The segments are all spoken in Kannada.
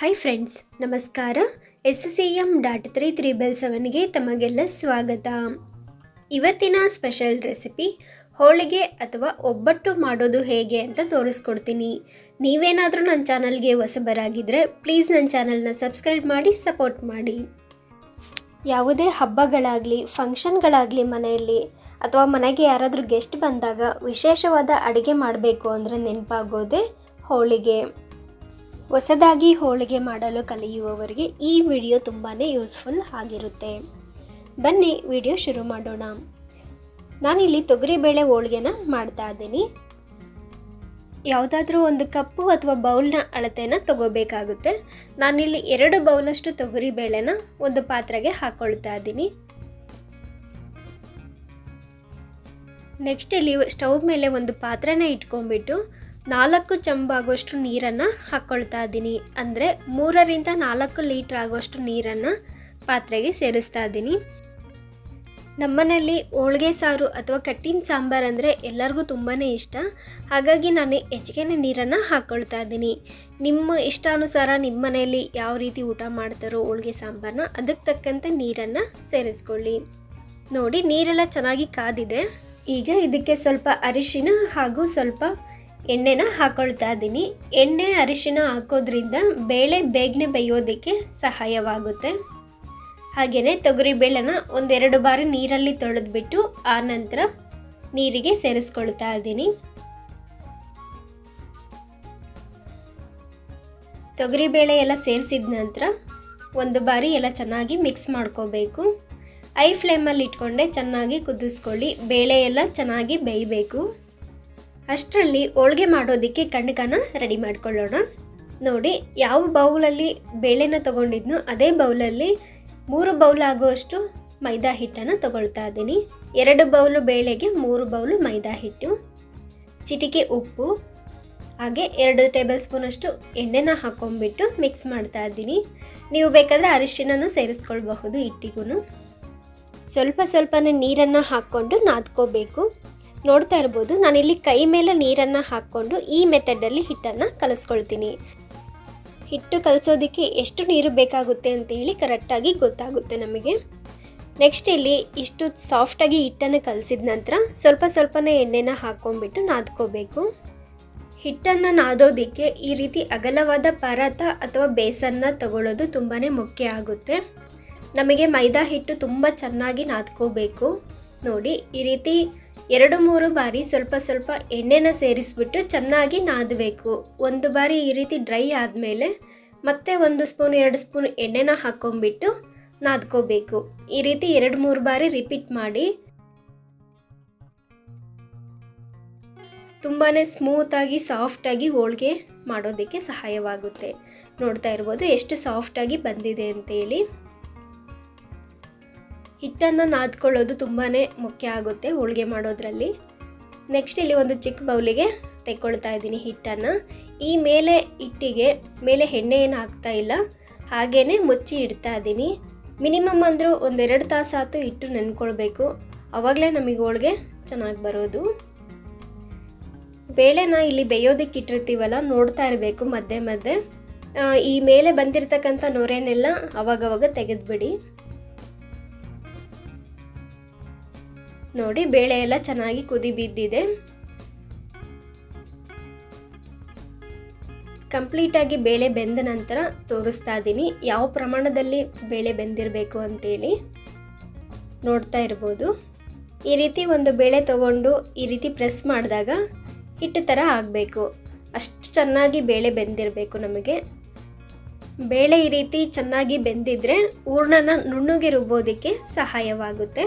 ಹಾಯ್ ಫ್ರೆಂಡ್ಸ್ ನಮಸ್ಕಾರ. S C M dot three triple ಸೆವೆನ್ಗೆ ತಮಗೆಲ್ಲ ಸ್ವಾಗತ. ಇವತ್ತಿನ ಸ್ಪೆಷಲ್ ರೆಸಿಪಿ ಹೋಳಿಗೆ ಅಥವಾ ಒಬ್ಬಟ್ಟು ಮಾಡೋದು ಹೇಗೆ ಅಂತ ತೋರಿಸ್ಕೊಡ್ತೀನಿ. ನೀವೇನಾದರೂ ನನ್ನ ಚಾನಲ್ಗೆ ಹೊಸಬರಾಗಿದ್ದರೆ ಪ್ಲೀಸ್ ನನ್ನ ಚಾನಲ್ನ ಸಬ್ಸ್ಕ್ರೈಬ್ ಮಾಡಿ ಸಪೋರ್ಟ್ ಮಾಡಿ. ಯಾವುದೇ ಹಬ್ಬಗಳಾಗಲಿ ಫಂಕ್ಷನ್ಗಳಾಗಲಿ ಮನೆಯಲ್ಲಿ ಅಥವಾ ಮನೆಗೆ ಯಾರಾದರೂ ಗೆಸ್ಟ್ ಬಂದಾಗ ವಿಶೇಷವಾದ ಅಡುಗೆ ಮಾಡಬೇಕು ಅಂದರೆ ನೆನಪಾಗೋದೇ ಹೋಳಿಗೆ. ಹೊಸದಾಗಿ ಹೋಳಿಗೆ ಮಾಡಲು ಕಲಿಯುವವರಿಗೆ ಈ ವಿಡಿಯೋ ತುಂಬಾ ಯೂಸ್ಫುಲ್ ಆಗಿರುತ್ತೆ. ಬನ್ನಿ, ವಿಡಿಯೋ ಶುರು ಮಾಡೋಣ. ನಾನಿಲ್ಲಿ ತೊಗರಿಬೇಳೆ ಹೋಳಿಗೆನ ಮಾಡ್ತಾ ಇದ್ದೀನಿ. ಯಾವುದಾದ್ರೂ ಒಂದು ಕಪ್ಪು ಅಥವಾ ಬೌಲ್ನ ಅಳತೆನ ತಗೋಬೇಕಾಗುತ್ತೆ. ನಾನಿಲ್ಲಿ ಎರಡು ಬೌಲಷ್ಟು ತೊಗರಿಬೇಳೆನ ಒಂದು ಪಾತ್ರೆಗೆ ಹಾಕ್ಕೊಳ್ತಾ ಇದ್ದೀನಿ. ನೆಕ್ಸ್ಟ್ ಇಲ್ಲಿ ಸ್ಟವ್ ಮೇಲೆ ಒಂದು ಪಾತ್ರೆನ ಇಟ್ಕೊಂಡ್ಬಿಟ್ಟು ನಾಲ್ಕು ಚಂಬಾಗುವಷ್ಟು ನೀರನ್ನು ಹಾಕ್ಕೊಳ್ತಾ ಇದ್ದೀನಿ. ಅಂದರೆ ಮೂರರಿಂದ ನಾಲ್ಕು ಲೀಟ್ರ್ ಆಗುವಷ್ಟು ನೀರನ್ನು ಪಾತ್ರೆಗೆ ಸೇರಿಸ್ತಾ ಇದ್ದೀನಿ. ನಮ್ಮನೆಯಲ್ಲಿ ಹೋಳಿಗೆ ಸಾರು ಅಥವಾ ಕಟ್ಟಿನ ಸಾಂಬಾರು ಅಂದರೆ ಎಲ್ಲರಿಗೂ ತುಂಬಾ ಇಷ್ಟ. ಹಾಗಾಗಿ ನಾನು ಹೆಚ್ಚಿಗೆನೇ ನೀರನ್ನು ಹಾಕ್ಕೊಳ್ತಾ ಇದ್ದೀನಿ. ನಿಮ್ಮ ಇಷ್ಟಾನುಸಾರ ನಿಮ್ಮ ಮನೆಯಲ್ಲಿ ಯಾವ ರೀತಿ ಊಟ ಮಾಡ್ತಾರೋ ಹೋಳಿಗೆ ಸಾಂಬಾರನ್ನ ಅದಕ್ಕೆ ತಕ್ಕಂತೆ ನೀರನ್ನು ಸೇರಿಸ್ಕೊಳ್ಳಿ. ನೋಡಿ, ನೀರೆಲ್ಲ ಚೆನ್ನಾಗಿ ಕಾದಿದೆ. ಈಗ ಇದಕ್ಕೆ ಸ್ವಲ್ಪ ಅರಿಶಿನ ಹಾಗೂ ಸ್ವಲ್ಪ ಎಣ್ಣೆನ ಹಾಕೊಳ್ತಾ ಇದ್ದೀನಿ. ಎಣ್ಣೆ ಅರಿಶಿನ ಹಾಕೋದ್ರಿಂದ ಬೇಳೆ ಬೇಗನೆ ಬೇಯೋದಕ್ಕೆ ಸಹಾಯವಾಗುತ್ತೆ. ಹಾಗೆಯೇ ತೊಗರಿಬೇಳೆನ ಒಂದೆರಡು ಬಾರಿ ನೀರಲ್ಲಿ ತೊಳೆದ್ಬಿಟ್ಟು ಆ ನಂತರ ನೀರಿಗೆ ಸೇರಿಸ್ಕೊಳ್ತಾ ಇದ್ದೀನಿ. ತೊಗರಿಬೇಳೆ ಎಲ್ಲ ಸೇರಿಸಿದ ನಂತರ ಒಂದು ಬಾರಿ ಎಲ್ಲ ಚೆನ್ನಾಗಿ ಮಿಕ್ಸ್ ಮಾಡ್ಕೋಬೇಕು. ಐ ಫ್ಲೇಮಲ್ಲಿ ಇಟ್ಕೊಂಡೆ ಚೆನ್ನಾಗಿ ಕುದಿಸ್ಕೊಳ್ಳಿ. ಬೇಳೆ ಎಲ್ಲ ಚೆನ್ನಾಗಿ ಬೇಯಬೇಕು. ಅಷ್ಟರಲ್ಲಿ ಹೋಳಿಗೆ ಮಾಡೋದಕ್ಕೆ ಕಣ್ಕನ ರೆಡಿ ಮಾಡ್ಕೊಳ್ಳೋಣ. ನೋಡಿ, ಯಾವ ಬೌಲಲ್ಲಿ ಬೇಳೆನ ತೊಗೊಂಡಿದ್ನೋ ಅದೇ ಬೌಲಲ್ಲಿ ಮೂರು ಬೌಲ್ ಆಗುವಷ್ಟು ಮೈದಾ ಹಿಟ್ಟನ್ನು ತಗೊಳ್ತಾ ಇದ್ದೀನಿ. ಎರಡು ಬೌಲು ಬೇಳೆಗೆ ಮೂರು ಬೌಲು ಮೈದಾ ಹಿಟ್ಟು, ಚಿಟಿಕೆ ಉಪ್ಪು, ಹಾಗೆ ಎರಡು ಟೇಬಲ್ ಸ್ಪೂನಷ್ಟು ಎಣ್ಣೆನ ಹಾಕೊಂಡ್ಬಿಟ್ಟು ಮಿಕ್ಸ್ ಮಾಡ್ತಾ ಇದ್ದೀನಿ. ನೀವು ಬೇಕಾದರೆ ಅರಿಶಿನೂ ಸೇರಿಸ್ಕೊಳ್ಬಹುದು ಹಿಟ್ಟಿಗೂ ಸ್ವಲ್ಪ ಸ್ವಲ್ಪನೇ ನೀರನ್ನು ಹಾಕ್ಕೊಂಡು ನಾದ್ಕೋಬೇಕು. ನೋಡ್ತಾ ಇರ್ಬೋದು. ನಾನಿಲ್ಲಿ ಕೈ ಮೇಲೆ ನೀರನ್ನು ಹಾಕ್ಕೊಂಡು ಈ ಮೆಥಡಲ್ಲಿ ಹಿಟ್ಟನ್ನು ಕಲಿಸ್ಕೊಳ್ತೀನಿ. ಹಿಟ್ಟು ಕಲಿಸೋದಕ್ಕೆ ಎಷ್ಟು ನೀರು ಬೇಕಾಗುತ್ತೆ ಅಂತ ಹೇಳಿ ಕರೆಕ್ಟಾಗಿ ಗೊತ್ತಾಗುತ್ತೆ ನಮಗೆ. ನೆಕ್ಸ್ಟ್ ಇಲ್ಲಿ ಇಷ್ಟು ಸಾಫ್ಟಾಗಿ ಹಿಟ್ಟನ್ನು ಕಲಸಿದ ನಂತರ ಸ್ವಲ್ಪ ಸ್ವಲ್ಪನೇ ಎಣ್ಣೆನ ಹಾಕ್ಕೊಂಡ್ಬಿಟ್ಟು ನಾದ್ಕೋಬೇಕು. ಹಿಟ್ಟನ್ನು ನಾದೋದಕ್ಕೆ ಈ ರೀತಿ ಅಗಲವಾದ ಪರಾತ ಅಥವಾ ಬೇಸನ್ನ ತಗೊಳ್ಳೋದು ತುಂಬಾ ಮುಖ್ಯ ಆಗುತ್ತೆ. ನಮಗೆ ಮೈದಾ ಹಿಟ್ಟು ತುಂಬ ಚೆನ್ನಾಗಿ ನಾದ್ಕೋಬೇಕು. ನೋಡಿ, ಈ ರೀತಿ ಎರಡು ಮೂರು ಬಾರಿ ಸ್ವಲ್ಪ ಸ್ವಲ್ಪ ಎಣ್ಣೆನ ಸೇರಿಸ್ಬಿಟ್ಟು ಚೆನ್ನಾಗಿ ನಾದಬೇಕು. ಒಂದು ಬಾರಿ ಈ ರೀತಿ ಡ್ರೈ ಆದಮೇಲೆ ಮತ್ತೆ ಒಂದು ಸ್ಪೂನ್, ಎರಡು ಸ್ಪೂನ್ ಎಣ್ಣೆನ ಹಾಕ್ಕೊಂಬಿಟ್ಟು ನಾದ್ಕೋಬೇಕು. ಈ ರೀತಿ ಎರಡು ಮೂರು ಬಾರಿ ರಿಪೀಟ್ ಮಾಡಿ. ತುಂಬಾ ಸ್ಮೂತಾಗಿ ಸಾಫ್ಟಾಗಿ ಹೋಳಿಗೆ ಮಾಡೋದಕ್ಕೆ ಸಹಾಯವಾಗುತ್ತೆ. ನೋಡ್ತಾ ಇರ್ಬೋದು ಎಷ್ಟು ಸಾಫ್ಟಾಗಿ ಬಂದಿದೆ ಅಂತೇಳಿ. ಹಿಟ್ಟನ್ನು ನಾದ್ಕೊಳ್ಳೋದು ತುಂಬಾ ಮುಖ್ಯ ಆಗುತ್ತೆ ಹೋಳಿಗೆ ಮಾಡೋದ್ರಲ್ಲಿ. ನೆಕ್ಸ್ಟ್ ಇಲ್ಲಿ ಒಂದು ಚಿಕ್ಕ ಬೌಲಿಗೆ ತೆಕ್ಕೊಳ್ತಾ ಇದ್ದೀನಿ ಹಿಟ್ಟನ್ನು. ಈ ಮೇಲೆ ಹಿಟ್ಟಿಗೆ ಮೇಲೆ ಎಣ್ಣೆ ಏನು ಹಾಕ್ತಾ ಇಲ್ಲ. ಹಾಗೇ ಮುಚ್ಚಿ ಇಡ್ತಾ ಇದ್ದೀನಿ. ಮಿನಿಮಮ್ ಅಂದರೂ ಒಂದೆರಡು ತಾಸು ಆತು ಹಿಟ್ಟು ನೆನ್ಕೊಳ್ಬೇಕು. ಆವಾಗಲೇ ನಮಗೆ ಹೋಳಿಗೆ ಚೆನ್ನಾಗಿ ಬರೋದು. ಬೇಳೆನ ಇಲ್ಲಿ ಬೇಯೋದಕ್ಕೆ ಇಟ್ಟಿರ್ತೀವಲ್ಲ, ನೋಡ್ತಾ ಇರಬೇಕು ಮಧ್ಯೆ ಮಧ್ಯೆ. ಈ ಮೇಲೆ ಬಂದಿರತಕ್ಕಂಥ ನೊರೆನೆಲ್ಲ ಅವಾಗವಾಗ ತೆಗೆದುಬಿಡಿ. ನೋಡಿ, ಬೇಳೆ ಎಲ್ಲ ಚೆನ್ನಾಗಿ ಕುದಿ ಬಿದ್ದಿದೆ. ಕಂಪ್ಲೀಟಾಗಿ ಬೇಳೆ ಬೆಂದ ನಂತರ ತೋರಿಸ್ತಾ ಇದ್ದೀನಿ ಯಾವ ಪ್ರಮಾಣದಲ್ಲಿ ಬೇಳೆ ಬೆಂದಿರಬೇಕು ಅಂತೇಳಿ ನೋಡ್ತಾ ಇರ್ಬೋದು. ಈ ರೀತಿ ಒಂದು ಬೇಳೆ ತಗೊಂಡು ಈ ರೀತಿ ಪ್ರೆಸ್ ಮಾಡಿದಾಗ ಹಿಟ್ಟು ಥರ ಆಗಬೇಕು. ಅಷ್ಟು ಚೆನ್ನಾಗಿ ಬೇಳೆ ಬೆಂದಿರಬೇಕು ನಮಗೆ. ಬೇಳೆ ಈ ರೀತಿ ಚೆನ್ನಾಗಿ ಬೆಂದಿದ್ರೆ ಹೂರ್ಣನ ನುಣ್ಣಗೆ ರುಬ್ಬೋದಕ್ಕೆ ಸಹಾಯವಾಗುತ್ತೆ.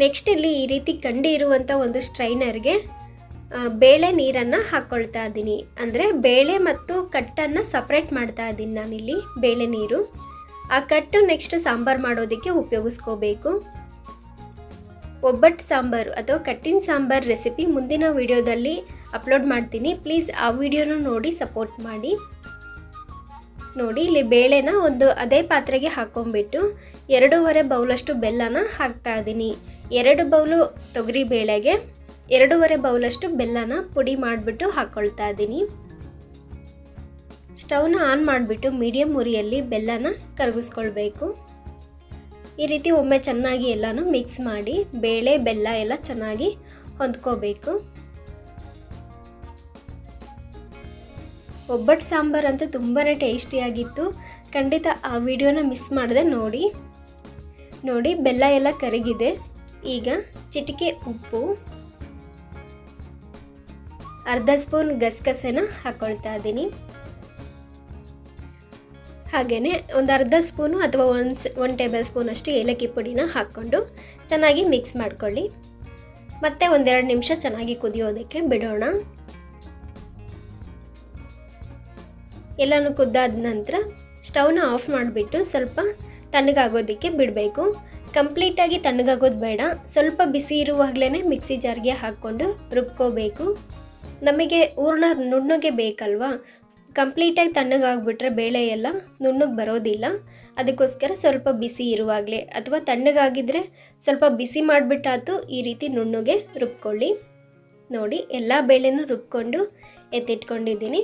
ನೆಕ್ಸ್ಟ್ ಇಲ್ಲಿ ಈ ರೀತಿ ಕಂಡಿ ಇರುವಂಥ ಒಂದು ಸ್ಟ್ರೈನರ್ಗೆ ಬೇಳೆ ನೀರನ್ನು ಹಾಕ್ಕೊಳ್ತಾ ಇದ್ದೀನಿ. ಅಂದರೆ ಬೇಳೆ ಮತ್ತು ಕಟ್ಟನ್ನು ಸಪ್ರೇಟ್ ಮಾಡ್ತಾ ಇದ್ದೀನಿ ನಾನಿಲ್ಲಿ ಬೇಳೆ ನೀರು. ಆ ಕಟ್ಟು ನೆಕ್ಸ್ಟ್ ಸಾಂಬಾರು ಮಾಡೋದಕ್ಕೆ ಉಪಯೋಗಿಸ್ಕೋಬೇಕು. ಒಬ್ಬಟ್ಟು ಸಾಂಬಾರು ಅಥವಾ ಕಟ್ಟಿನ ಸಾಂಬಾರು ರೆಸಿಪಿ ಮುಂದಿನ ವಿಡಿಯೋದಲ್ಲಿ ಅಪ್ಲೋಡ್ ಮಾಡ್ತೀನಿ. ಪ್ಲೀಸ್ ಆ ವಿಡಿಯೋನ ನೋಡಿ ಸಪೋರ್ಟ್ ಮಾಡಿ. ನೋಡಿ, ಇಲ್ಲಿ ಬೇಳೆನ ಒಂದು ಅದೇ ಪಾತ್ರೆಗೆ ಹಾಕ್ಕೊಂಬಿಟ್ಟು ಎರಡೂವರೆ ಬೌಲಷ್ಟು ಬೆಲ್ಲನ ಹಾಕ್ತಾ ಇದ್ದೀನಿ. ಎರಡು ಬೌಲು ತೊಗರಿ ಬೇಳೆಗೆ, ಎರಡೂವರೆ ಬೌಲಷ್ಟು ಬೆಲ್ಲನ ಪುಡಿ ಮಾಡಿಬಿಟ್ಟು ಹಾಕ್ಕೊಳ್ತಾ ಇದ್ದೀನಿ. ಸ್ಟವ್ನ ಆನ್ ಮಾಡಿಬಿಟ್ಟು ಮೀಡಿಯಮ್ ಉರಿಯಲ್ಲಿ ಬೆಲ್ಲನ ಕರಗಿಸ್ಕೊಳ್ಬೇಕು. ಈ ರೀತಿ ಒಮ್ಮೆ ಚೆನ್ನಾಗಿ ಎಲ್ಲನೂ ಮಿಕ್ಸ್ ಮಾಡಿ ಬೇಳೆ, ಬೆಲ್ಲ ಎಲ್ಲ ಚೆನ್ನಾಗಿ ಹೊಂದ್ಕೋಬೇಕು. ಒಬ್ಬಟ್ಟು ಸಾಂಬಾರು ಅಂತೂ ತುಂಬಾ ಟೇಸ್ಟಿಯಾಗಿತ್ತು. ಖಂಡಿತ ಆ ವಿಡಿಯೋನ ಮಿಸ್ ಮಾಡದೆ ನೋಡಿ. ನೋಡಿ, ಬೆಲ್ಲ ಎಲ್ಲ ಕರಗಿದೆ. ಈಗ ಚಿಟಿಕೆ ಉಪ್ಪು. ಅರ್ಧ ಸ್ಪೂನ್ ಗಸಗಸೆನ ಹಾಕ್ಕೊಳ್ತಾ ಇದ್ದೀನಿ. ಹಾಗೆಯೇ ಒಂದು ಅರ್ಧ ಸ್ಪೂನು ಅಥವಾ ಒಂದು ಒನ್ ಟೇಬಲ್ ಸ್ಪೂನ್ ಅಷ್ಟು ಏಲಕ್ಕಿ ಪುಡಿನ ಹಾಕ್ಕೊಂಡು ಚೆನ್ನಾಗಿ ಮಿಕ್ಸ್ ಮಾಡ್ಕೊಳ್ಳಿ. ಮತ್ತೆ ಒಂದೆರಡು ನಿಮಿಷ ಚೆನ್ನಾಗಿ ಕುದಿಯೋದಕ್ಕೆ ಬಿಡೋಣ. ಎಲ್ಲನೂ ಕುದ್ದಾದ ನಂತರ ಸ್ಟವ್ನ ಆಫ್ ಮಾಡಿಬಿಟ್ಟು ಸ್ವಲ್ಪ ತಣ್ಣಗಾಗೋದಕ್ಕೆ ಬಿಡಬೇಕು. ಕಂಪ್ಲೀಟಾಗಿ ತಣ್ಣಗಾಗೋದು ಬೇಡ. ಸ್ವಲ್ಪ ಬಿಸಿ ಇರುವಾಗಲೇ ಮಿಕ್ಸಿ ಜಾರ್ಗೆ ಹಾಕ್ಕೊಂಡು ರುಬ್ಕೋಬೇಕು. ನಮಗೆ ಹೂರ್ಣ ನುಣ್ಣಗೆ ಬೇಕಲ್ವಾ? ಕಂಪ್ಲೀಟಾಗಿ ತಣ್ಣಗಾಗ್ಬಿಟ್ರೆ ಬೇಳೆ ಎಲ್ಲ ನುಣ್ಣಗೆ ಬರೋದಿಲ್ಲ. ಅದಕ್ಕೋಸ್ಕರ ಸ್ವಲ್ಪ ಬಿಸಿ ಇರುವಾಗಲೇ ಅಥವಾ ತಣ್ಣಗಾಗಿದ್ದರೆ ಸ್ವಲ್ಪ ಬಿಸಿ ಮಾಡಿಬಿಟ್ಟಾತು ಈ ರೀತಿ ನುಣ್ಣಗೆ ರುಬ್ಕೊಳ್ಳಿ. ನೋಡಿ, ಎಲ್ಲ ಬೇಳೆನೂ ರುಬ್ಕೊಂಡು ಎತ್ತಿಟ್ಕೊಂಡಿದ್ದೀನಿ.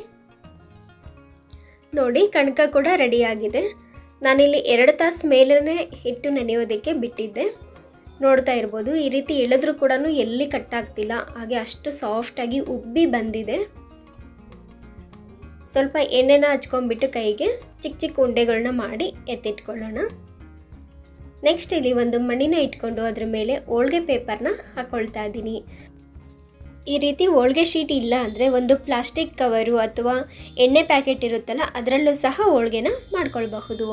ನೋಡಿ, ಕಣಕ ಕೂಡ ರೆಡಿಯಾಗಿದೆ. ನಾನಿಲ್ಲಿ ಎರಡು ತಾಸು ಮೇಲೇ ಹಿಟ್ಟು ನೆನೆಯೋದಕ್ಕೆ ಬಿಟ್ಟಿದ್ದೆ. ನೋಡ್ತಾ ಇರ್ಬೋದು, ಈ ರೀತಿ ಎಳೆದ್ರೂ ಕೂಡ ಎಲ್ಲಿ ಕಟ್ಟಾಗ್ತಿಲ್ಲ. ಹಾಗೆ ಅಷ್ಟು ಸಾಫ್ಟಾಗಿ ಉಬ್ಬಿ ಬಂದಿದೆ. ಸ್ವಲ್ಪ ಎಣ್ಣೆನ ಹಚ್ಕೊಂಡ್ಬಿಟ್ಟು ಕೈಗೆ ಚಿಕ್ಕ ಚಿಕ್ಕ ಉಂಡೆಗಳನ್ನ ಮಾಡಿ ಎತ್ತಿಟ್ಕೊಳ್ಳೋಣ. ನೆಕ್ಸ್ಟ್ ಇಲ್ಲಿ ಒಂದು ಮಣ್ಣಿನ ಇಟ್ಕೊಂಡು ಅದ್ರ ಮೇಲೆ ಹೋಳ್ಗೆ ಪೇಪರ್ನ ಹಾಕ್ಕೊಳ್ತಾ ಇದ್ದೀನಿ. ಈ ರೀತಿ ಹೋಳ್ಗೆ ಶೀಟ್ ಇಲ್ಲ ಅಂದರೆ ಒಂದು ಪ್ಲಾಸ್ಟಿಕ್ ಕವರು ಅಥವಾ ಎಣ್ಣೆ ಪ್ಯಾಕೆಟ್ ಇರುತ್ತಲ್ಲ, ಅದರಲ್ಲೂ ಸಹ ಹೋಳ್ಗೆನ ಮಾಡ್ಕೊಳ್ಬಹುದು.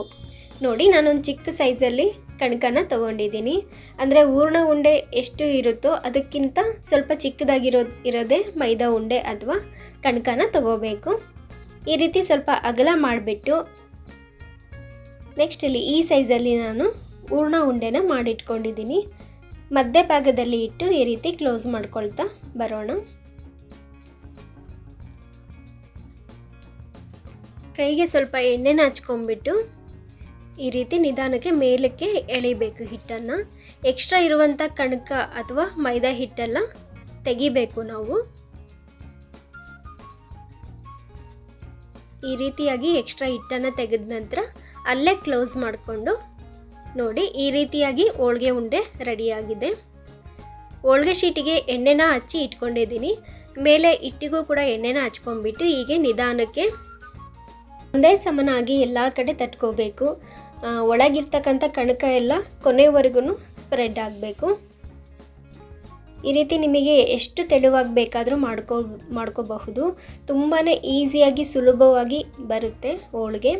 ನೋಡಿ, ನಾನೊಂದು ಚಿಕ್ಕ ಸೈಜಲ್ಲಿ ಕಣಕನ ತೊಗೊಂಡಿದ್ದೀನಿ. ಅಂದರೆ ಹೂರ್ಣ ಉಂಡೆ ಎಷ್ಟು ಇರುತ್ತೋ ಅದಕ್ಕಿಂತ ಸ್ವಲ್ಪ ಚಿಕ್ಕದಾಗಿರೋ, ಇರೋದೇ ಮೈದಾ ಉಂಡೆ ಅಥವಾ ಕಣಕನ ತಗೋಬೇಕು. ಈ ರೀತಿ ಸ್ವಲ್ಪ ಅಗಲ ಮಾಡಿಬಿಟ್ಟು ನೆಕ್ಸ್ಟ್ ಇಲ್ಲಿ ಈ ಸೈಜಲ್ಲಿ ನಾನು ಹೂರ್ಣ ಉಂಡೆನ ಮಾಡಿಟ್ಕೊಂಡಿದ್ದೀನಿ. ಮಧ್ಯ ಭಾಗದಲ್ಲಿ ಇಟ್ಟು ಈ ರೀತಿ ಕ್ಲೋಸ್ ಮಾಡ್ಕೊಳ್ತಾ ಬರೋಣ. ಕೈಗೆ ಸ್ವಲ್ಪ ಎಣ್ಣೆನ ಹಚ್ಕೊಂಡ್ಬಿಟ್ಟು ಈ ರೀತಿ ನಿಧಾನಕ್ಕೆ ಮೇಲಕ್ಕೆ ಎಳಿಬೇಕು ಹಿಟ್ಟನ್ನು. ಎಕ್ಸ್ಟ್ರಾ ಇರುವಂಥ ಕಣಕ ಅಥವಾ ಮೈದಾ ಹಿಟ್ಟೆಲ್ಲ ತೆಗಿಬೇಕು ನಾವು. ಈ ರೀತಿಯಾಗಿ ಎಕ್ಸ್ಟ್ರಾ ಹಿಟ್ಟನ್ನು ತೆಗೆದ ನಂತರ ಅಲ್ಲೇ ಕ್ಲೋಸ್ ಮಾಡಿಕೊಂಡು ನೋಡಿ ಈ ರೀತಿಯಾಗಿ ಹೋಳ್ಗೆ ಉಂಡೆ ರೆಡಿಯಾಗಿದೆ ಹೋಳ್ಗೆ ಶೀಟಿಗೆ ಎಣ್ಣೆನ ಹಚ್ಚಿ ಇಟ್ಕೊಂಡಿದ್ದೀನಿ. ಮೇಲೆ ಹಿಟ್ಟಿಗೂ ಕೂಡ ಎಣ್ಣೆನ ಹಚ್ಕೊಂಡ್ಬಿಟ್ಟು ಹೀಗೆ ನಿಧಾನಕ್ಕೆ ಒಂದೇ ಸಮನಾಗಿ ಎಲ್ಲ ಕಡೆ ತಟ್ಕೋಬೇಕು. ಒಳಗಿರ್ತಕ್ಕಂಥ ಕಣಕ ಎಲ್ಲ ಕೊನೆವರೆಗೂ ಸ್ಪ್ರೆಡ್ ಆಗಬೇಕು. ಈ ರೀತಿ ನಿಮಗೆ ಎಷ್ಟು ತೆಳುವಾಗಿ ಬೇಕಾದರೂ ಮಾಡ್ಕೋ, ಮಾಡ್ಕೋಬಹುದು. ತುಂಬಾ ಈಸಿಯಾಗಿ ಸುಲಭವಾಗಿ ಬರುತ್ತೆ ಹೋಳಿಗೆ.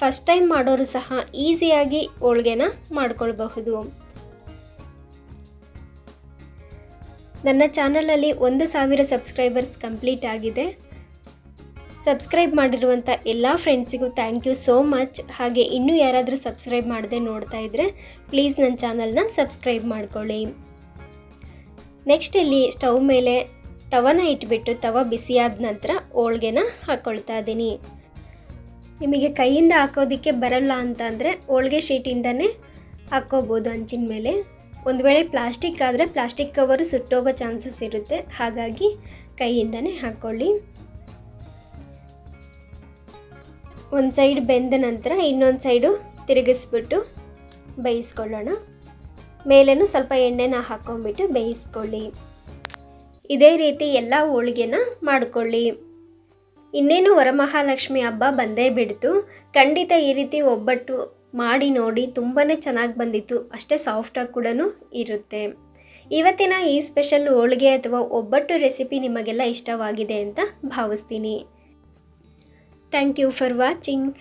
ಫಸ್ಟ್ ಟೈಮ್ ಮಾಡೋರು ಸಹ ಈಸಿಯಾಗಿ ಹೋಳ್ಗೆನ ಮಾಡ್ಕೊಳ್ಬಹುದು. ನನ್ನ ಚಾನಲಲ್ಲಿ ಒಂದು ಸಾವಿರ ಸಬ್ಸ್ಕ್ರೈಬರ್ಸ್ ಕಂಪ್ಲೀಟ್ ಆಗಿದೆ. ಸಬ್ಸ್ಕ್ರೈಬ್ ಮಾಡಿರುವಂಥ ಎಲ್ಲ ಫ್ರೆಂಡ್ಸಿಗೂ ಥ್ಯಾಂಕ್ ಯು ಸೋ ಮಚ್. ಹಾಗೆ ಇನ್ನೂ ಯಾರಾದರೂ ಸಬ್ಸ್ಕ್ರೈಬ್ ಮಾಡದೆ ನೋಡ್ತಾ ಇದ್ದರೆ ಪ್ಲೀಸ್ ನನ್ನ ಚಾನಲ್ನ ಸಬ್ಸ್ಕ್ರೈಬ್ ಮಾಡ್ಕೊಳ್ಳಿ. ನೆಕ್ಸ್ಟ್ ಇಲ್ಲಿ ಸ್ಟವ್ ಮೇಲೆ ತವನ ಇಟ್ಬಿಟ್ಟು ತವ ಬಿಸಿಯಾದ ನಂತರ ಹೋಳ್ಗೆನ ಹಾಕ್ಕೊಳ್ತಾ ಇದ್ದೀನಿ. ನಿಮಗೆ ಕೈಯಿಂದ ಹಾಕೋದಕ್ಕೆ ಬರಲ್ಲ ಅಂತ ಅಂದರೆ ಹೋಳ್ಗೆ ಶೀಟಿಂದನೇ ಹಾಕ್ಕೋಬೋದು ಹಂಚಿನ ಮೇಲೆ. ಒಂದು ವೇಳೆ ಪ್ಲಾಸ್ಟಿಕ್ ಆದರೆ ಪ್ಲಾಸ್ಟಿಕ್ ಕವರು ಸುಟ್ಟೋಗೋ ಚಾನ್ಸಸ್ ಇರುತ್ತೆ. ಹಾಗಾಗಿ ಕೈಯಿಂದನೇ ಹಾಕ್ಕೊಳ್ಳಿ ಒಂದು ಸೈಡ್ ಬೆಂದ ನಂತರ ಇನ್ನೊಂದು ಸೈಡು ತಿರುಗಿಸ್ಬಿಟ್ಟು ಬೇಯಿಸ್ಕೊಳ್ಳೋಣ. ಮೇಲೇನು ಸ್ವಲ್ಪ ಎಣ್ಣೆನ ಹಾಕ್ಕೊಂಬಿಟ್ಟು ಬೇಯಿಸ್ಕೊಳ್ಳಿ. ಇದೇ ರೀತಿ ಎಲ್ಲ ಹೋಳಿಗೆನ ಮಾಡಿಕೊಳ್ಳಿ. ಇನ್ನೇನು ವರಮಹಾಲಕ್ಷ್ಮಿ ಹಬ್ಬ ಬಂದೇ ಬಿಡ್ತು. ಖಂಡಿತ ಈ ರೀತಿ ಒಬ್ಬಟ್ಟು ಮಾಡಿ ನೋಡಿ ತುಂಬಾ ಚೆನ್ನಾಗಿ ಬಂದಿತ್ತು. ಅಷ್ಟೇ ಸಾಫ್ಟಾಗಿ ಕೂಡ ಇರುತ್ತೆ. ಇವತ್ತಿನ ಈ ಸ್ಪೆಷಲ್ ಹೋಳಿಗೆ ಅಥವಾ ಒಬ್ಬಟ್ಟು ರೆಸಿಪಿ ನಿಮಗೆಲ್ಲ ಇಷ್ಟವಾಗಿದೆ ಅಂತ ಭಾವಿಸ್ತೀನಿ. Thank you for watching